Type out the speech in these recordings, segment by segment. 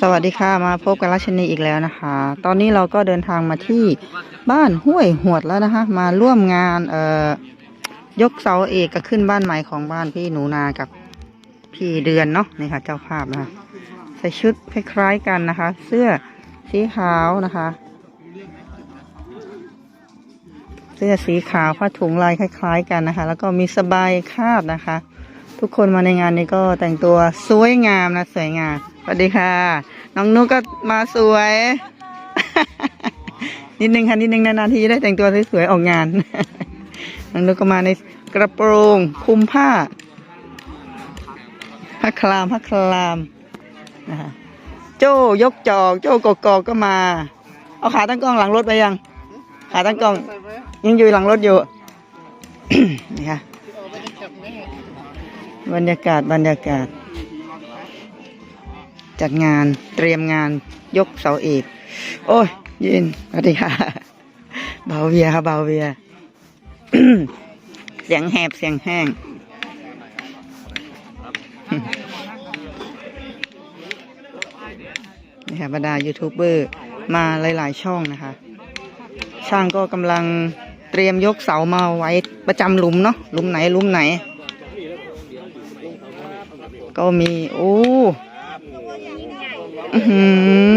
สวัสดีค่ะมาพบกับรัชนีอีกแล้วนะคะ ตอนนี้เราก็เดินทางมาที่บ้านห้วยหวดแล้วนะคะ มาร่วมงานเอ่อยกเสาเอกกับขึ้นบ้านใหม่ของบ้านพี่หนูนากับพี่เดือนเนาะนี่ค่ะ เจ้าภาพนะคะใส่ชุดคล้ายๆกันนะคะ เสื้อสีขาวนะคะ เสื้อสีขาวผ้าถุงลายคล้าย ๆ กันนะคะ แล้วก็มีสบายคาดนะคะ ทุกคนมาในงานนี้ก็แต่งตัวสวยงามนะสวยงาม วัสดีค่ะ น้องนุกก็มาสวย นิดนึงค่ะนิดนึงนานๆทีจะได้แต่งตัวสวยๆออกงาน น้องนุกก็มาในกระโปรงคลุมผ้าผ้าคลามผ้าคลามนะคะโจ้ยกจอกโจ้กอกๆก็มา เอาขาตั้งกล้องหลังรถไปยัง ขาตั้งกล้อง ยังอยู่หลังรถอยู่นี่ค่ะบรรยากาศบรรยากาศ จัดงานเตรียมงานยกเสาเอก โอ้ยยินสวัสดีค่ะเบาเบียค่ะเบาเบียเสียงแหบเสียงแห้งนี่ค่ะบรรดายูทูบเบอร์มาหลาย ๆ ช่องนะคะ ช่างก็กำลังเตรียมยกเสามาไว้ประจำหลุมเนาะหลุมไหนหลุมไหน ก็มี โอ้ อื้อหื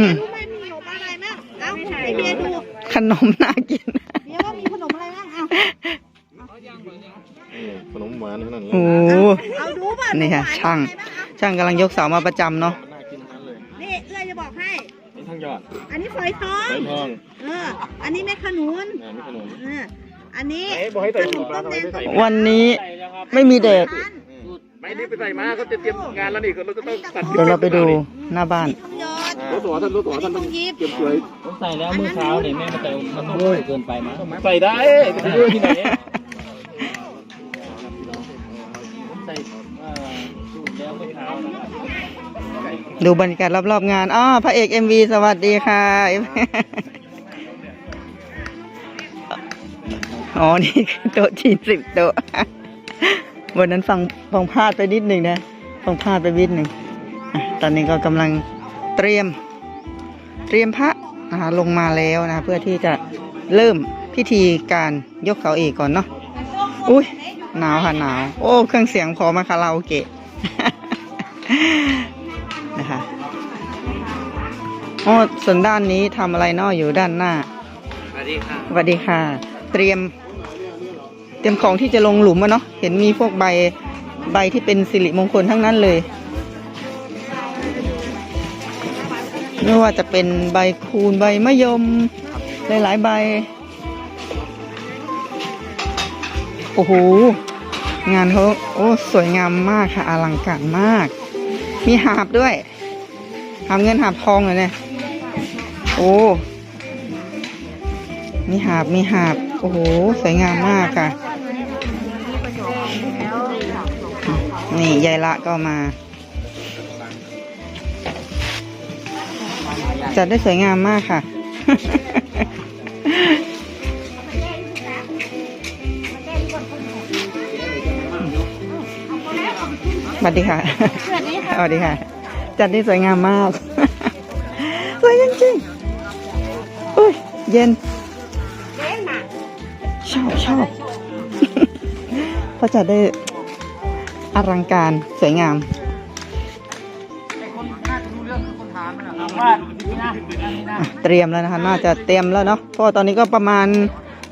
อรู้ไหมมีขนมอะไรบ้างเอ้าให้เบียร์ดูขนมน่ากิน เบียร์ว่ามีขนมอะไรบ้างเอ้าขนมหวานขนาดนั้นโอ้เอาดูป่ะนี่ค่ะขมหวช่างมีอะไรบ้อะช่างกำลังยกเสามาประจำเนาะ น่ากินทั้งนั้นเลยนี่เอื้อยจะบอกให้ นี่ทั้งยอดอันนี้ฝอยทอง ใส่ทองเออ อันนี้เม็ดขนุนอ่ามีขนมเอออันนี้ ไหนบอกให้ใส่ขนถุมงปลาต้มทำไมแดงไม่ใส่วันนี้ไม่มีแดดทาน ไม่นี่ไปใส่มาเขาจะเตรียมงานแล้วนี่เราก็ต้องตัดเดี๋ยวเราไปดูหน้าบ้านมีทองหยอดรถสวท่านรถสวท่านต้องเตรียมสวยผมใส่แล้วเมื่อเช้าเนี่ยแม่มาใส่มันเวอร์เกินไปมั้งใส่ได้ไปดูที่ไหนผมใส่เอ่อสูตรแล้วเมื่อเช้านะครับดูบรรยากาศรอบๆงานอ๋อพระเอกเอ็มวีสวัสดีค่ะอ๋อ นี่คือโต๊ะจีนสิบโต๊ะ วันนั้นฟังฟังพลาดไปนิดหนึ่งนะฟังพลาดไปนิดหนึ่งอะตอนนี้ก็กำลังเตรียม เตรียมพระนะคะลงมาแล้วนะเพื่อที่จะเริ่มพิธีการยกเสาเอกก่อนเนาะอุ้ยหนาวค่ะหนาว โอ้เครื่องเสียงพอมาคาราโอเกะนะคะอ๋อส่วนด้านนี้ทำอะไรเนาะอยู่ด้านหน้าสวัสดีค่ะสวัสดีค่ะ เตรียม เตรียมของที่จะลงหลุมอะเนาะเห็นมีพวกใบใบที่เป็นสิริมงคลทั้งนั้นเลยไม่ว่าจะเป็นใบคูณใบมะยมหลายๆใบ โอ้โห งานเขาโอ้สวยงามมากค่ะ อลังการมาก มีหาบด้วย หาบเงินหาบทองเลยเนี่ย โอ้ มีหาบมีหาบ โอ้โห สวยงามมากค่ะ นี่ยายละก็มา จัดได้สวยงามมากค่ะ สวัสดีค่ะ สวัสดีค่ะ จัดได้สวยงามมาก สวยจริงๆอุ้ย เย็น ชอบชอบเพราะจัดได้ อลังการสวยงามว่านี่นะอะเตรียมแล้วนะคะ น่าจะเตรียมแล้วเนาะเพราะว่าตอนนี้ก็ประมาณ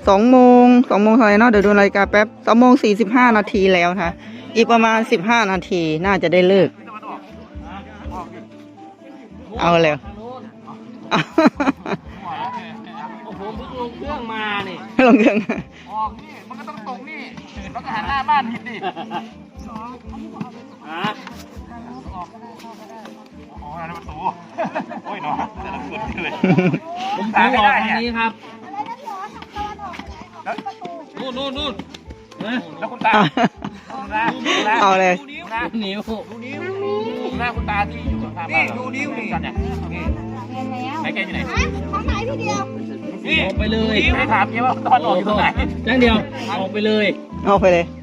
สองโมงสองโมงเท่าไหร่เนาะเดี๋ยวดูนาฬิกาแป๊บสองโมงสี่สิบห้านาทีแล้วนะคะอีกประมาณสิบห้านาทีน่าจะได้เลิก เอาเร็วโอ้โหเพิ่งลงเครื่องมาเนี่ยลงเครื่องออกนี่ มันก็ต้องตรงนี่ แล้วก็หันหน้าบ้านผิดดิ ฮะอ๋อนั่นประตูโอ้ยเนาะแต่ละคนเลยผมถือออกทางนี้ครับนู่นนู่นนู่นนะแล้วคุณตาคุณตาคุณตาเอาเลยดูนิ้วดูนิ้วดูหน้าคุณตาที่อยู่ข้างๆบ้านเราดูนิ้วนี่กันเนี่ยนี่ไหนแกอยู่ไหนของไหนพี่เดียวนี่ออกไปเลยไม่ได้ถามแกว่าตอนออกอยู่ตรงไหนจังเดียวออกไปเลยเอาไปเลยออก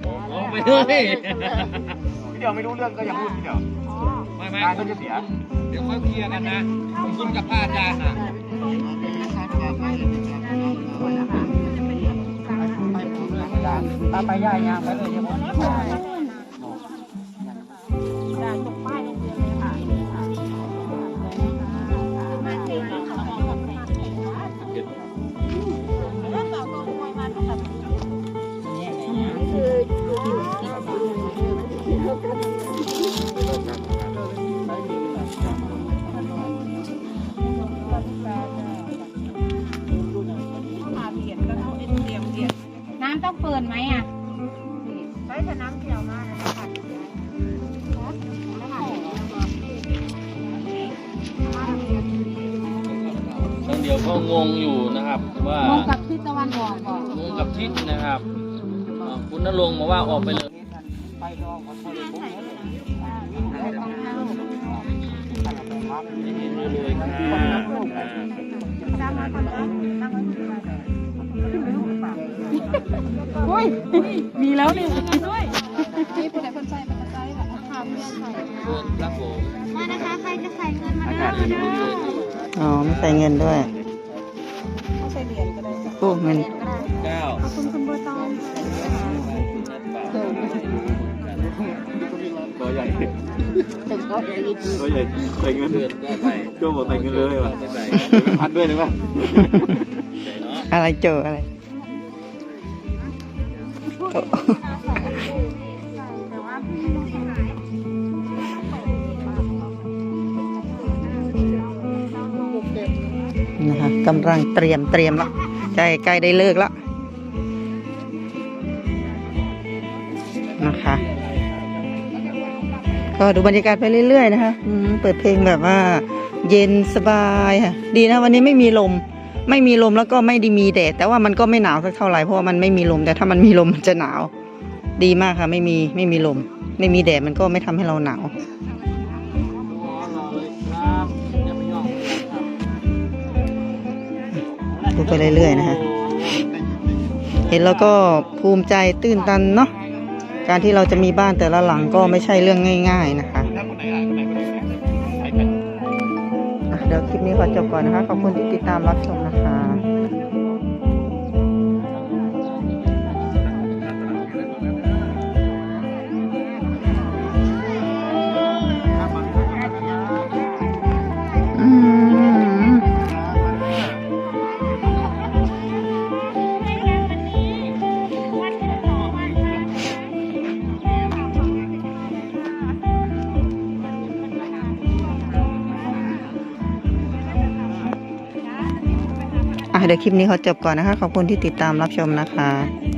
ไปเลยพี่เดียวไม่รู้เรื่องก็อย่าพูดพี่เดียวไม่ไม่การก็จะเสีย เดี๋ยวค่อยเคลียร์กันนะคุณกับพระอาจารย์อะตาไปย่ายยางไปเลยเดี๋ยวผม น้ำต้องเปิดไหมอะช่างเดียวก็งงอยู่นะครับ ว่างงกับที่ตะวันออกบอกงงกับทิศนะครับอ่าคุณนรงค์บอกว่าออกไปเลยไม่เห็นเลยค่ะ มีแล้วนี่ด้วยนี่ผู้ใดคนใจมันจะใจแบบทำเรื่องใส่เชิญครับผมมานะคะใครจะใส่เงินมาอาได้กาศมาดีได้เลยอ๋อไม่ใส่เงินด้วยโอ้เงินเก้าขอบคุณคุณโบตองตัวใหญ่ตัวใหญ่ใส่เงินเดือนก็ใส่โจ้บอกใส่เงินเลยว่ะไม่ใส่พันด้วยหรือเปล่าใส่เนาะอะไรเจออะไร โอ้นะคะกำลังเตรียมเตรียมแล้วใกล้ใกล้ได้เลิกแล้วนะคะก็ดูบรรยากาศไปเรื่อยๆนะคะเปิดเพลงแบบว่า เย็นสบายค่ะ ดีนะวันนี้ไม่มีลม ไม่มีลมแล้วก็ไม่ได้มีแดดแต่ว่ามันก็ไม่หนาวสักเท่าไหร่เพราะว่ามันไม่มีลม แต่ถ้ามันมีลมมันจะหนาว ดีมากค่ะ ไม่มีไม่มีลม ไม่มีแดดมันก็ไม่ทำให้เราหนาวดูไปเรื่อยๆนะคะเห็นแล้วก็ภูมิใจตื้นตันเนาะการที่เราจะมีบ้านแต่ละหลังก็ไม่ใช่เรื่องง่าย ๆนะคะเดี๋ยวคลิปนี้ขอจบก่อนนะคะ ขอบคุณที่ติดตามรับชม เดี๋ยวคลิปนี้ขอจบก่อนนะคะ ขอบคุณที่ติดตามรับชมนะคะ